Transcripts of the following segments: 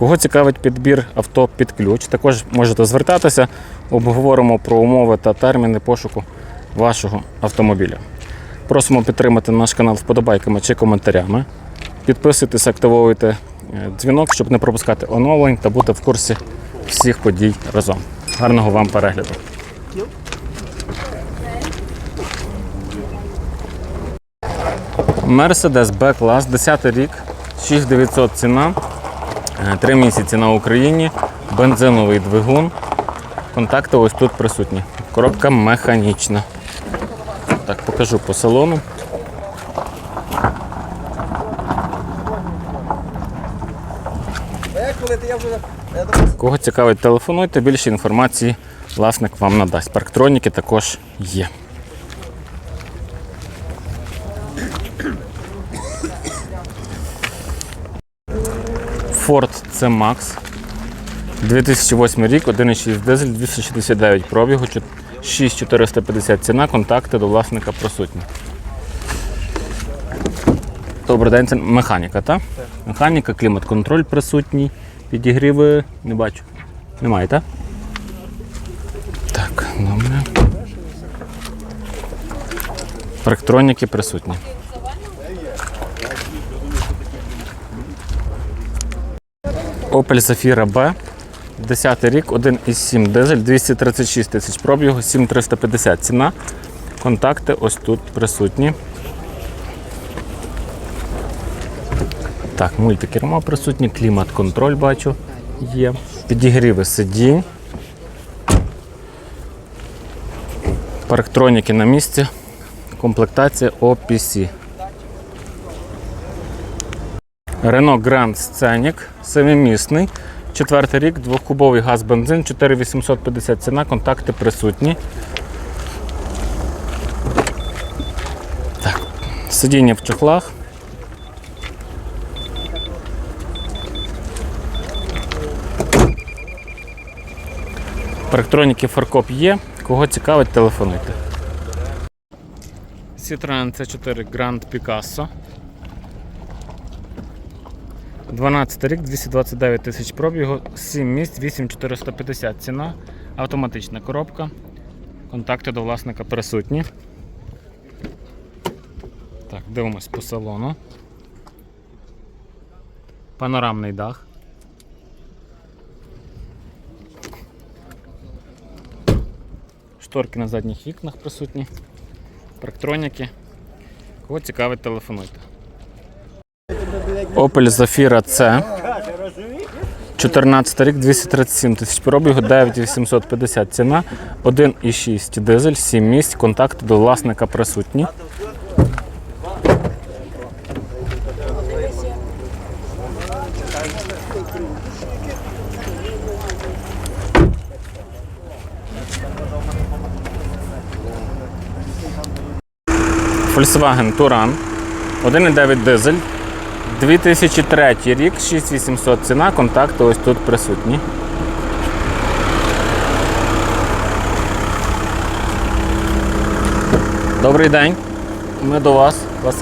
Кого цікавить підбір авто під ключ, також можете звертатися, обговоримо про умови та терміни пошуку вашого автомобіля. Просимо підтримати наш канал вподобайками чи коментарями. Підписуйтесь, активовуйте е, дзвінок, щоб не пропускати оновлень та бути в курсі всіх подій разом. Гарного вам перегляду! Mercedes B-клас, 10 рік, 6900 ціна, 3 місяці на Україні, бензиновий двигун. Контакти ось тут присутні. Коробка механічна. Так, покажу по салону. Кого цікавить, телефонуйте, більше інформації власник вам надасть. Парктроніки також є. Ford C-Max. 2008 рік, 1,6 дизель, 269 пробігу, 6450 ціна, контакти до власника присутні. Добрий день, це механіка, так? Механіка, клімат-контроль присутній. Підігріви не бачу. Немає, так? Так, добре. Електроніки присутні. Opel Zafira B. 10 рік, 1,7 дизель, 236 тисяч пробігу, 7350 ціна. Контакти ось тут присутні. Так, мультикермо присутні, клімат-контроль бачу є. Підігріви сидінь. Парктроніки на місці. Комплектація OPC. Renault Grand Scenic, семимісний. Четвертий рік, двохкубовий газ бензин, 4850 ціна, контакти присутні. Так, сидіння в чохлах. Парктроніки фаркоп є. Кого цікавить, телефонуйте. Citroen C4 Grand Picasso. 12 рік, 229 тисяч пробігу, 7 місць, 8450 ціна, автоматична коробка. Контакти до власника присутні. Так, дивимось по салону. Панорамний дах. Шторки на задніх вікнах присутні. Парктроніки. Кого цікавить, телефонуйте. Opel Zafira C. 14 рік, 237 тисяч пробігу, 9850 ціна, 1,6 дизель, 7 місць, контакти до власника присутні. Volkswagen Touran, 1,9 дизель, 2003 рік, 6800 ціна, контакти ось тут присутні. Добрий день. Ми до вас. Вас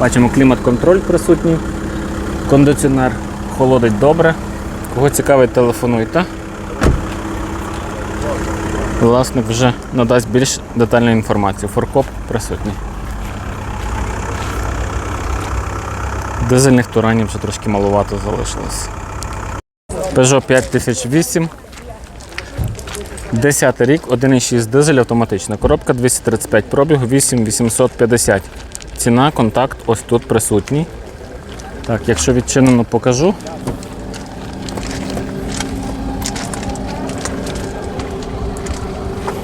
бачимо клімат-контроль присутній. Кондиціонер холодить добре. Кого цікавить, телефонуйте. Власник вже надасть більш детальну інформацію. Форкоп присутній. Дизельних туранів вже трошки маловато залишилось. Peugeot 5008. 10 рік, 1,6 дизель, автоматична коробка, 235 пробігу, 8850. Ціна, контакт ось тут присутній. Так, якщо відчинено, покажу.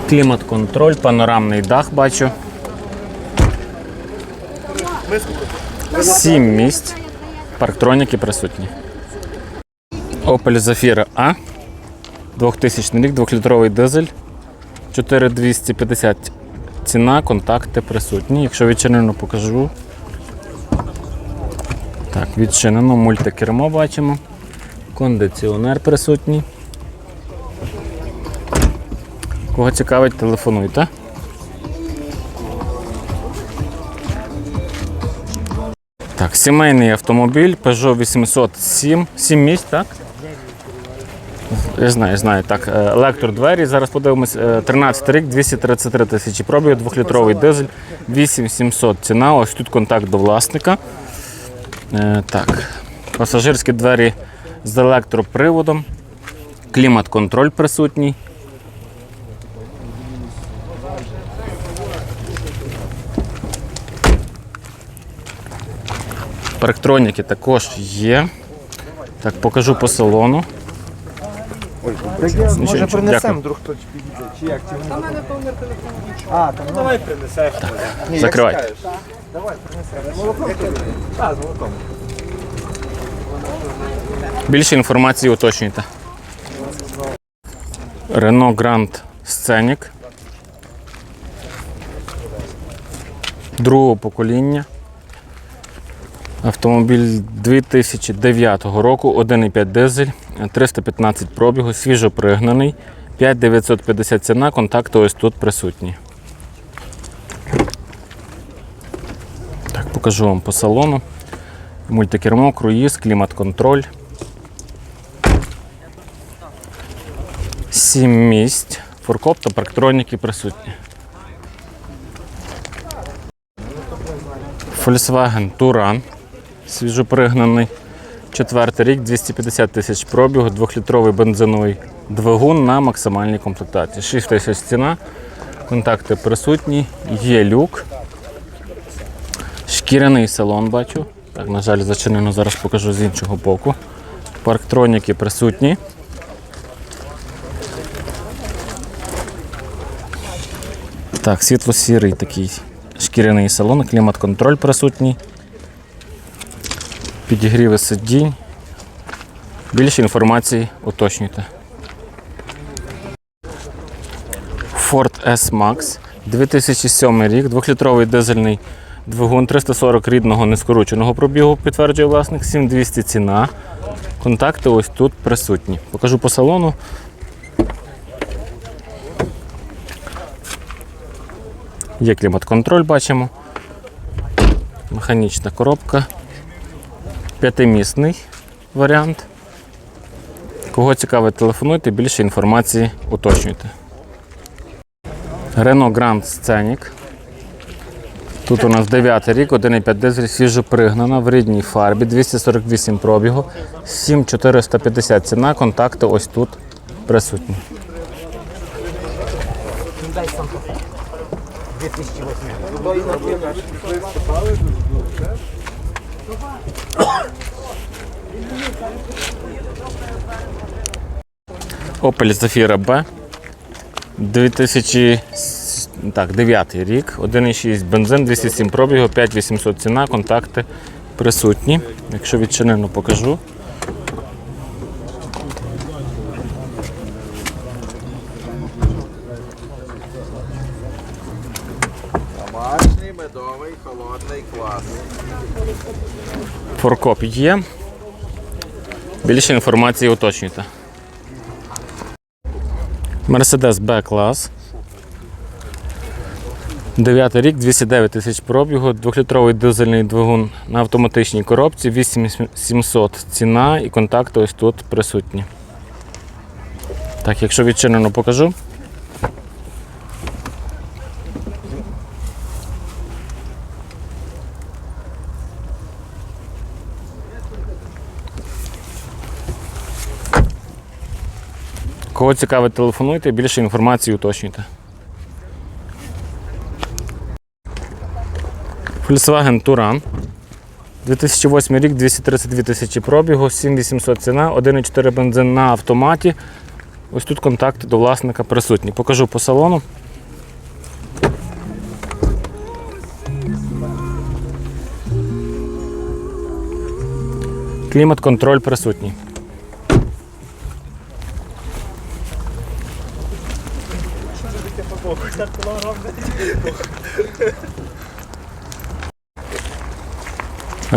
Клімат-контроль, панорамний дах бачу. Сім місць. Парктроніки присутні. Opel Zafira A. 2000 рік, 2-літровий дизель. 4250 ціна, контакти присутні. Якщо відчинено, покажу. Так, відчинено, мультикермо бачимо. Кондиціонер присутній. Кого цікавить, телефонуйте. Сімейний автомобіль Peugeot 807. 7 місць, так? Я знаю, знаю. Так, е, електродвері. Зараз подивимось. е, 13 рік, 233 тисячі пробігу, 2-літровий дизель, 8700 ціна. Ось тут контакт до власника. Е, Так, пасажирські двері з електроприводом, клімат-контроль присутній. Парктроніки також є. Так, покажу по салону. Може нічого, принесемо, дякую. вдруг хтось підійде. Чи як? Чи Та мене повний телефон. А, там давай принесеш. Ні, Закривай. Як скажеш. давай принесемо. Молоком тобі? Так, з молоком. Більше інформації уточнюйте. Renault Grand Scenic. Другого покоління. Автомобіль 2009 року, 1,5 дизель, 315 пробігу, свіжо пригнаний, 5950 ціна, контакти ось тут присутні. Так, покажу вам по салону. Мультикермо, круїз, клімат-контроль. Сім місць, фуркоп та парктроніки присутні. Volkswagen Touran, свіжопригнаний. Четвертий рік, 250 тисяч пробігу, 2-літровий бензиновий двигун на максимальній комплектації. 6 тисяч ціна, контакти присутні, є люк. Шкіряний салон бачу. Так, на жаль, зачинено, зараз покажу з іншого боку. Парктроніки присутні. Так, світло-сірий такий шкіряний салон, клімат-контроль присутній. Підігріви сидінь. Більше інформації уточнюйте. Ford S-Max 2007 рік, 2-літровий дизельний двигун 340 рідного нескороченого пробігу, підтверджує власник, 7200 ціна. Контакти ось тут присутні. Покажу по салону. Є клімат-контроль, бачимо. Механічна коробка. П'ятимісний варіант. Кого цікавить, телефонуйте, більше інформації уточнюйте. Renault Grand Scenic. Тут у нас 9 рік, 1,5 дизель, свіжо пригнана в рідній фарбі, 248 пробігу, 7450 ціна, контакти ось тут присутні. Opel Zafira B. 2000, так, 9 рік, 1,6 бензин, 207 пробігу, 5800 ціна, контакти присутні. Якщо відчинено, покажу. Форкоп є. Більше інформації уточнюйте. Mercedes B-клас. 9 рік, 209 тисяч пробігу, 2-літровий дизельний двигун на автоматичній коробці, 8700 ціна і контакти ось тут присутні. Так, якщо відчинено, покажу. Кого цікавить, телефонуйте, більше інформації уточнюйте. Volkswagen Touran. 2008 рік, 232 тисячі пробігу, 7800 ціна, 1,4 бензин на автоматі. Ось тут контакти до власника присутні. Покажу по салону. Клімат-контроль присутній.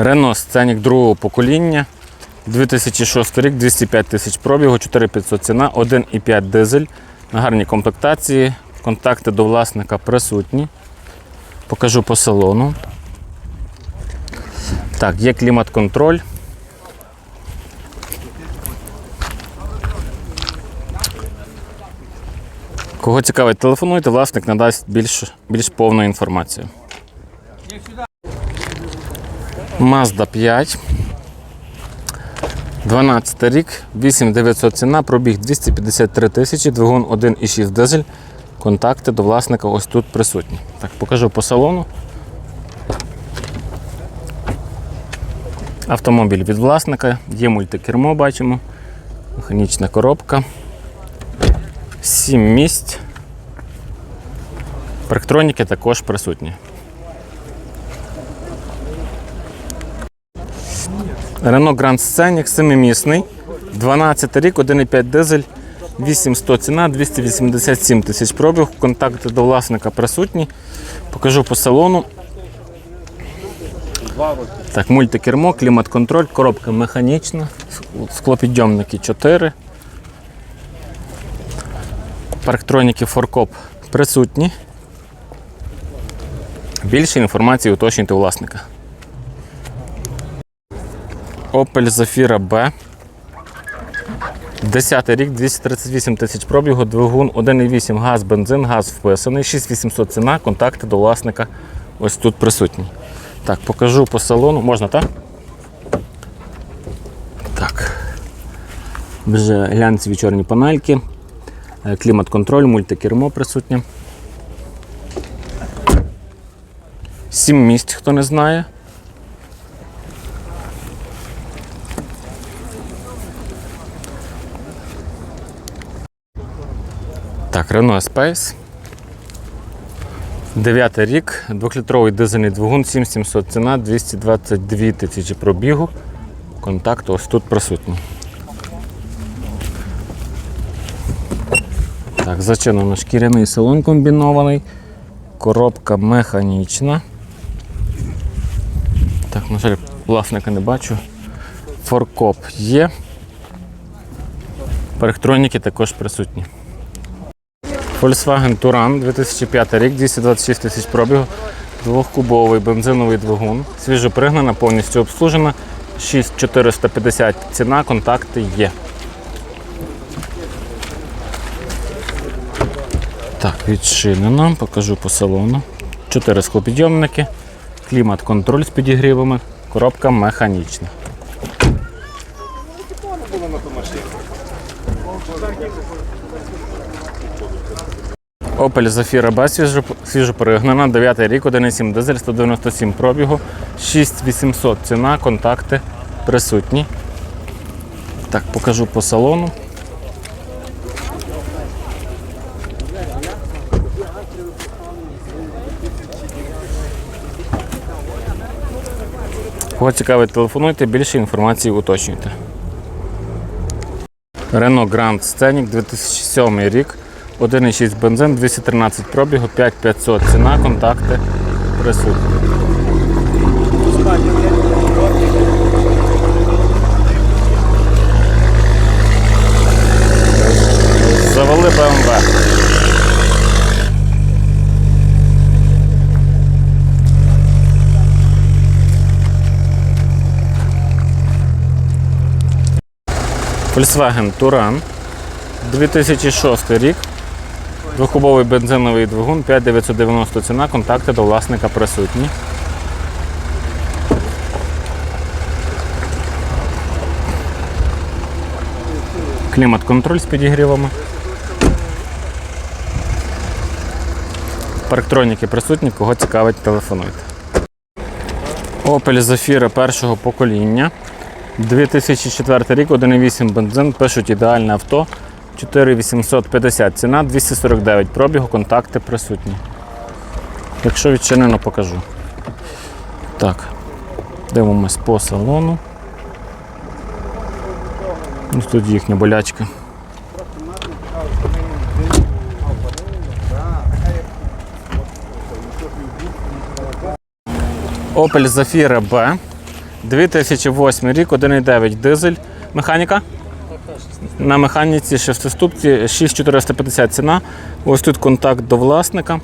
Рено Сценік другого покоління. 2006 рік, 205 тисяч пробігу, 4500 ціна, 1,5 дизель на гарній комплектації. Контакти до власника присутні. Покажу по салону. Так, є клімат-контроль. Кого цікавить, телефонуйте, власник надасть більш, більш повну інформацію. Mazda 5. 12 рік, 8900 ціна, пробіг 253 тисячі, двигун 1,6 дизель. Контакти до власника ось тут присутні. Так, покажу по салону. Автомобіль від власника, є мультикермо, бачимо, механічна коробка. 7 місць. Парктроніки також присутні. Renault Grand Scenic 7-місний, 12 рік, 1,5 дизель, 800 ціна, 287 тисяч пробіг. Контакти до власника присутні. Покажу по салону. Так, мультикермо, клімат-контроль, коробка механічна, склопідйомники 4. Парктроніки Форкоп присутні. Більше інформації уточнюйте власника. Opel Zafira B. 10 рік, 238 тисяч пробігу, двигун 1,8 газ, бензин, газ вписаний, 6800 ціна, контакти до власника ось тут присутні. Так, покажу по салону. Можна, так? Так. Вже глянцеві чорні панельки, е, клімат-контроль, мультикермо присутнє. Сім місць, хто не знає. Так, Renault Space. Дев'ятий рік, двохлітровий дизельний двигун, 7700 ціна, 222 тисячі пробігу. Контакт ось тут присутній. Так, зачинено шкіряний салон комбінований. Коробка механічна. Так, на жаль, власника не бачу. Форкоп є. Парктроніки також присутні. Volkswagen Touran 2005 рік, 226 тисяч пробігу, двохкубовий бензиновий двигун, свіжо пригнана, повністю обслужена, 6450 ціна, контакти є. Так, відчинено, покажу по салону. Чотири склопідйомники, клімат-контроль з підігрівами, коробка механічна. Opel Zafira B свіжо, свіжо перегнана, 9 рік, 1,7 дизель, 197 пробігу, 6800 ціна, контакти присутні. Так, покажу по салону. Кого цікавить, телефонуйте, більше інформації уточнюйте. Renault Grand Scenic 2007 рік. 1,6 бензин, 213 пробігу, 5500 ціна, контакти присутні. Завели БМВ. Volkswagen Touran 2006 рік. Двохкубовий бензиновий двигун 5990 ціна, контакти до власника присутні. Клімат-контроль з підігрівами. Парктроніки присутні, кого цікавить, телефонуйте. Opel Zafira першого покоління. 2004 рік, 1,8 бензин, пишуть ідеальне авто. 4850 ціна 249 пробігу, контакти присутні. Якщо відчинено, покажу. Так, дивимось по салону. Ось Тут їхня болячка. Opel Zafira B. 2008 рік, 1,9 дизель. Механіка. На механіці шестиступці 6450 ціна. Ось тут контакт до власника.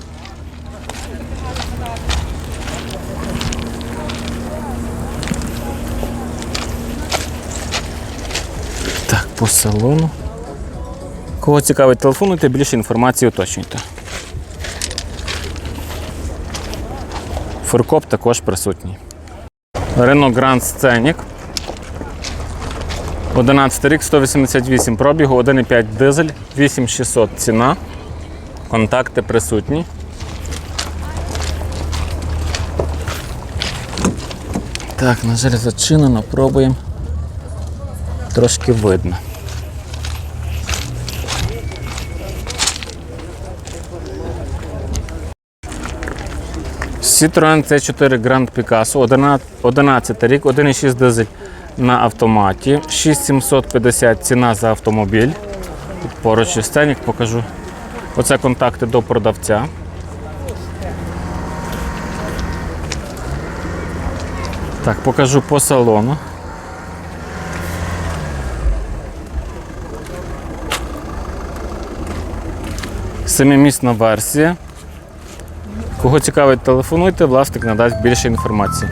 Так, по салону. Кого цікавить, телефонуйте, більше інформації уточнюйте. Фуркоп також присутній. Renault Grand Scenic. 11 рік, 188 пробігу, 1,5 дизель, 8600 ціна. Контакти присутні. Так, на жаль, зачинено, пробуємо. Трошки видно. Citroen C4 Grand Picasso, 11 11 рік, 1,6 дизель на автоматі, 6750 ціна за автомобіль. Тут поруч із сценік покажу. Оце контакти до продавця. Так, покажу по салону. Семимісна версія. Кого цікавить, телефонуйте, власник надасть більше інформації.